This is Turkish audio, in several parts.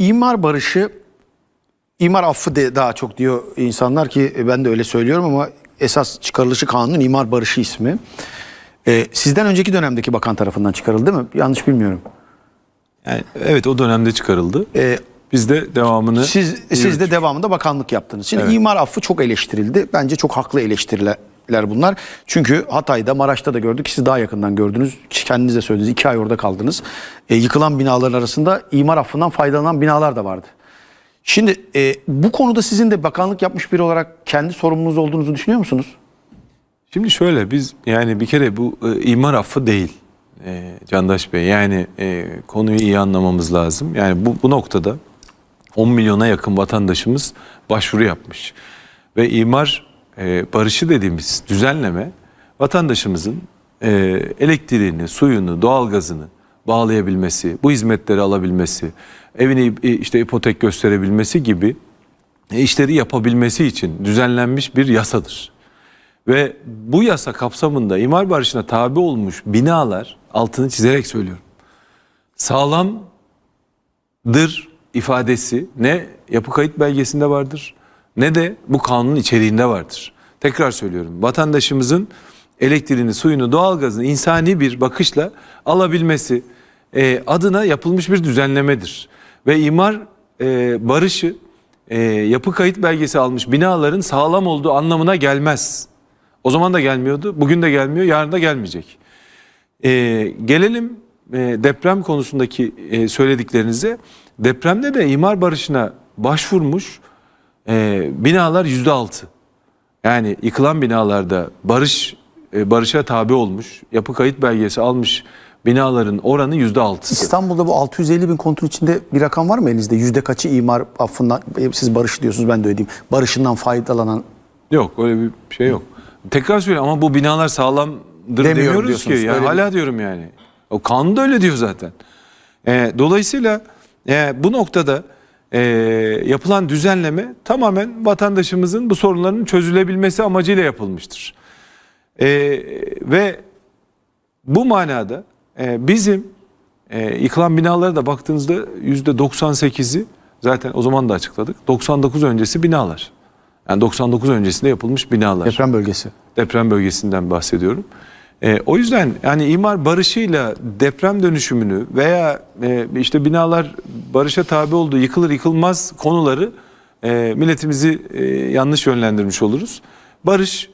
imar barışı, imar affı de daha çok diyor insanlar ki e, ben de öyle söylüyorum ama esas çıkarılışı kanunun imar barışı ismi. Ee, sizden önceki dönemdeki bakan tarafından çıkarıldı değil mi? Yanlış bilmiyorum. Yani evet o dönemde çıkarıldı. Ee, Biz de devamını Siz siz de devamında bakanlık yaptınız. Şimdi imar affı çok eleştirildi. Bence çok haklı eleştiriler bunlar. Çünkü Hatay'da, Maraş'ta da gördük. Siz daha yakından gördünüz. Kendiniz de söylediniz. iki ay orada kaldınız. E, yıkılan binaların arasında imar affından faydalanan binalar da vardı. Şimdi e, bu konuda sizin de bakanlık yapmış biri olarak kendi sorumluluğunuz olduğunuzu düşünüyor musunuz? Şimdi şöyle biz yani bir kere bu e, imar affı değil e, Candaş Bey. Yani e, konuyu iyi anlamamız lazım. Yani bu, bu noktada 10 milyona yakın vatandaşımız başvuru yapmış. Ve imar e, barışı dediğimiz düzenleme vatandaşımızın e, elektriğini, suyunu, doğalgazını bağlayabilmesi, bu hizmetleri alabilmesi, evini e, işte ipotek gösterebilmesi gibi e, işleri yapabilmesi için düzenlenmiş bir yasadır. Ve bu yasa kapsamında imar barışına tabi olmuş binalar altını çizerek söylüyorum. Sağlamdır ifadesi ne yapı kayıt belgesinde vardır ne de bu kanunun içeriğinde vardır. Tekrar söylüyorum vatandaşımızın elektriğini, suyunu, doğalgazını insani bir bakışla alabilmesi e, adına yapılmış bir düzenlemedir. Ve imar e, barışı e, yapı kayıt belgesi almış binaların sağlam olduğu anlamına gelmez. O zaman da gelmiyordu, bugün de gelmiyor, yarın da gelmeyecek. Ee, gelelim e, deprem konusundaki e, söylediklerinize. Depremde de imar barışına başvurmuş e, binalar yüzde altı. Yani yıkılan binalarda barış e, barışa tabi olmuş, yapı kayıt belgesi almış binaların oranı yüzde altısı. İstanbul'da bu 650 bin konutun içinde bir rakam var mı elinizde? Yüzde kaçı imar affından, e, siz barış diyorsunuz ben de ödeyeyim. Barışından faydalanan Yok öyle bir şey yok. Tekrar söylüyorum ama bu binalar sağlamdır Demiyorum demiyoruz ki. diyorsunuz, Yani öyle hala diyorum yani. O kanun da öyle diyor zaten. Ee, dolayısıyla e, bu noktada e, yapılan düzenleme tamamen vatandaşımızın bu sorunların çözülebilmesi amacıyla yapılmıştır. Ee, ve bu manada e, bizim e, yıkılan binalara da baktığınızda yüzde 98'i zaten o zaman da açıkladık. 99 öncesi binalar. Yani 99 öncesinde yapılmış binalar. deprem bölgesi. Deprem bölgesinden bahsediyorum. E, o yüzden yani imar barışıyla deprem dönüşümünü veya e, işte binalar barışa tabi olduğu yıkılır yıkılmaz konuları e, milletimizi e, yanlış yönlendirmiş oluruz. Barış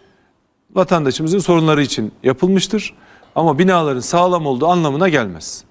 vatandaşımızın sorunları için yapılmıştır ama binaların sağlam olduğu anlamına gelmez.